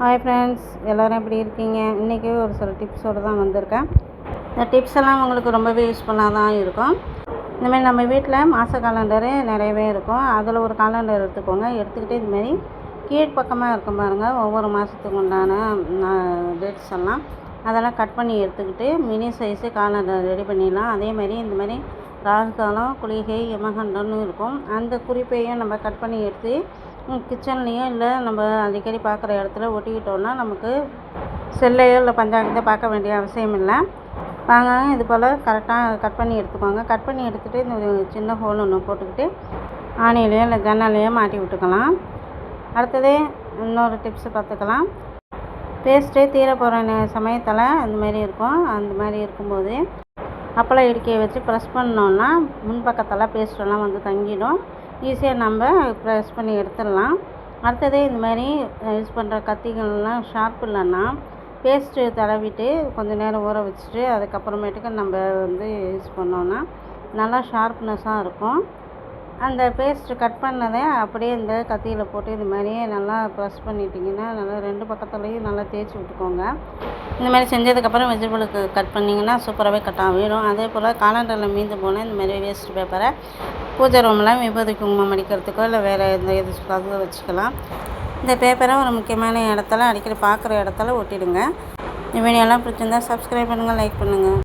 Hi friends எல்லோரும் எப்படி இருக்கீங்க? இன்றைக்கி ஒரு சில டிப்ஸோடு தான் வந்திருக்கேன். இந்த டிப்ஸ் எல்லாம் உங்களுக்கு ரொம்பவே யூஸ்ஃபுல்லாக தான் இருக்கும். இந்தமாதிரி நம்ம வீட்டில் மாத காலண்டரு நிறையவே இருக்கும். அதில் ஒரு காலண்டர் எடுத்துக்கோங்க. எடுத்துக்கிட்டு இதுமாரி கீழ்ப்பக்கமாக இருக்கும் பாருங்கள் ஒவ்வொரு மாதத்துக்கு உண்டான டேட்ஸ் எல்லாம் அதெல்லாம் கட் பண்ணி எடுத்துக்கிட்டு மினி சைஸு காலண்டர் ரெடி பண்ணிடலாம். அதேமாதிரி இந்தமாதிரி ராகு காலம் குளிகை யமகண்டம்னு இருக்கும். அந்த குறிப்பையும் நம்ம கட் பண்ணி எடுத்து கிச்சன்லேயோ இல்லை நம்ம அடிக்கடி பார்க்குற இடத்துல ஒட்டிக்கிட்டோன்னா நமக்கு செல்லையோ இல்லை பஞ்சாயத்தையோ பார்க்க வேண்டிய அவசியம் இல்லை. வாங்க இது போல் கரெக்டாக கட் பண்ணி எடுத்துக்கோங்க. கட் பண்ணி எடுத்துகிட்டு இந்த சின்ன ஹோல் ஒன்று போட்டுக்கிட்டு ஆணிலையோ இல்லை ஜன்னலையோ மாட்டி விட்டுக்கலாம். அடுத்தது இன்னொரு டிப்ஸு பார்த்துக்கலாம். பேஸ்ட்டு தீர போகிற சமயத்தில் அந்த மாதிரி இருக்கும். அந்த மாதிரி இருக்கும்போது அப்பளம் இடுக்கியை வச்சு ப்ரெஸ் பண்ணோன்னா முன்பக்கத்தில் பேஸ்ட்டெல்லாம் வந்து தங்கிடும். ஈஸியாக நம்ம ப்ரெஸ் பண்ணி எடுத்துடலாம். அடுத்தது இந்த மாதிரி யூஸ் பண்ணுற கத்திகள்லாம் ஷார்ப் இல்லைன்னா பேஸ்ட்டு தடவிட்டு கொஞ்சம் நேரம் ஊற வச்சுட்டு அதுக்கப்புறமேட்டுக்கு நம்ம வந்து யூஸ் பண்ணோன்னா நல்லா ஷார்ப்னஸ்ஸாக இருக்கும். அந்த பேஸ்ட்டு கட் பண்ணதை அப்படியே இந்த கத்தியில் போட்டு இது மாதிரியே நல்லா ப்ரெஸ் பண்ணிட்டிங்கன்னா நல்லா ரெண்டு பக்கத்துலேயும் நல்லா தேய்ச்சி விட்டுக்கோங்க. இந்த மாதிரி செஞ்சதுக்கப்புறம் வெஜிடபிளுக்கு கட் பண்ணிங்கன்னா சூப்பராகவே கட் ஆகிடும் அதே போல் காலண்டரில் மீந்து போனால் இந்த மாதிரி வேஸ்ட் பேப்பரை பூஜை ரூம்லாம் விபூதி குங்குமம் அடிக்கிறதுக்கோ இல்லை வேறு எந்த எதுக்காக வச்சுக்கலாம். இந்த பேப்பரை ஒரு முக்கியமான இடத்துல அடிக்கடி பார்க்குற இடத்துல ஒட்டிடுங்க. இந்த வீடியோலாம் பிடிச்சிருந்தா சப்ஸ்கிரைப் பண்ணுங்கள் லைக் பண்ணுங்கள்